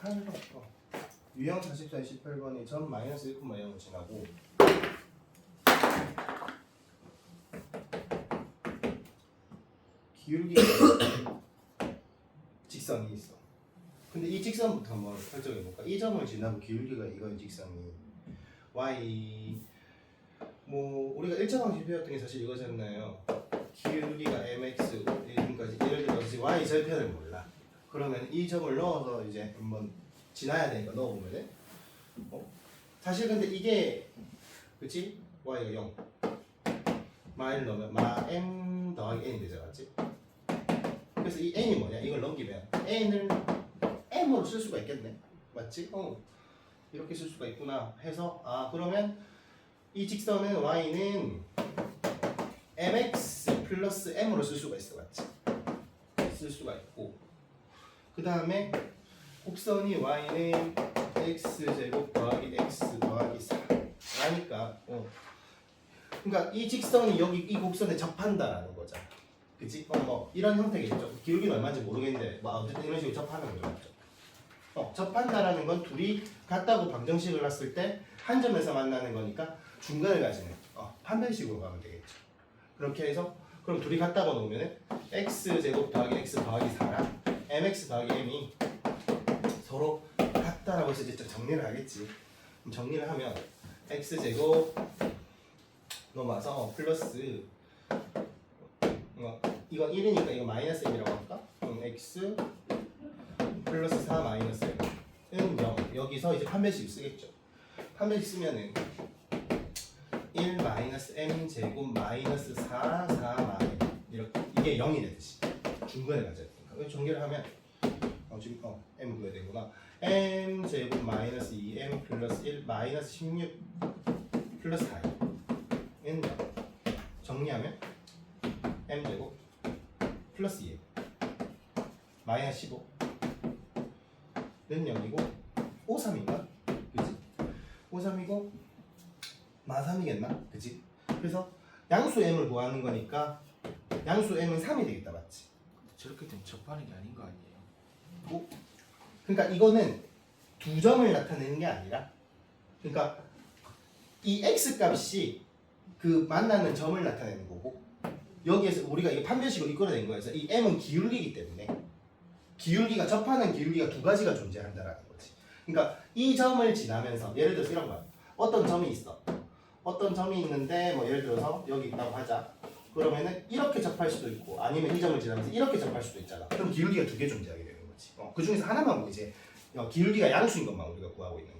18번. 어. 유형 44, 18번이 점 마이너스 1, 0을 지나고 기울기가 직선이 있어. 근데 이 직선부터 한번 설정해 볼까? 이 점을 지나고 기울기가 이건 직선이 y 뭐 우리가 일차 방식 배웠던 게 사실 이거잖아요. 기울기가 mx 지금까지 예를 들어서 y 절편을 몰라. 그러면 이 점을 넣어서 이제 한번 지나야 되니까 넣어보면은 어? 사실 근데 이게 그치? y가 0 마를 넣으면 마 m 더하기 n이 되잖아 맞지? 그래서 이 n이 뭐냐? 이걸 넘기면 n을 m으로 쓸 수가 있겠네 맞지? 어 이렇게 쓸 수가 있구나 해서 아 그러면 이 직선은 y는 mx 플러스 m으로 쓸 수가 있어 맞지? 쓸 수가 있고 그 다음에 곡선이 y는 x 제곱 더하기 x 더하기 4 아니까 어. 그러니까 이 직선이 여기 이 곡선에 접한다라는 거잖아 그치? 어, 뭐 이런 형태겠죠 기울기는 얼마인지 모르겠는데 뭐 어쨌든 이런 식으로 접하는 거죠? 어, 접한다라는 건 둘이 같다고 방정식을 놨을 때 한 점에서 만나는 거니까 중간을 가지는 어, 판별식으로 가면 되겠죠 그렇게 해서 그럼 둘이 같다고 놓으면은 x 제곱 더하기 x 더하기 4랑 mx 더하기 m이 서로 같다라고 해서 이제 좀 정리를 하겠지. 정리를 하면 x 제곱 넘어와서 플러스 어, 이건 1이니까 이거 마이너스 1이라고 할까? 그럼 x 플러스 4 마이너스 1은 0 여기서 이제 판별식 쓰겠죠. 판별식 쓰면은 1 마이너스 m 제곱 마이너스 4 4 마이너스 이렇게 이게 0이 되듯이 중간에 가져야 정리를 하면 어 지금 어 m 그려야 되구나 m 제곱 마이너스 2m 플러스 1 마이너스 16 플러스 4는 0 정리하면 m 제곱 플러스 2 마이너스 15는 0이고 5, 3인가? 그지? 5, 3이고 마 3이겠나? 그지? 그래서 양수 m을 구하는 거니까 양수 m은 3이 되겠다 맞지? 저렇게 되면 접하는 게 아닌 거 아니에요? 그러니까 이거는 두 점을 나타내는 게 아니라 그러니까 이 x 값이 그 만나는 점을 나타내는 거고 여기에서 우리가 이게 판별식으로 이끌어낸 거여서 이 m은 기울기이기 때문에 기울기가 접하는 기울기가 두 가지가 존재한다라는 거지. 그러니까 이 점을 지나면서 예를 들어서 이런 거야. 어떤 점이 있어. 어떤 점이 있는데 뭐 예를 들어서 여기 있다고 하자. 그러면은 이렇게 접할 수도 있고 아니면 이 점을 지나면서 이렇게 접할 수도 있잖아. 그럼 기울기가 두 개 존재하게 되는 거지. 어, 그 중에서 하나만 이제 어, 기울기가 양수인 것만 우리가 구하고 있는 거야.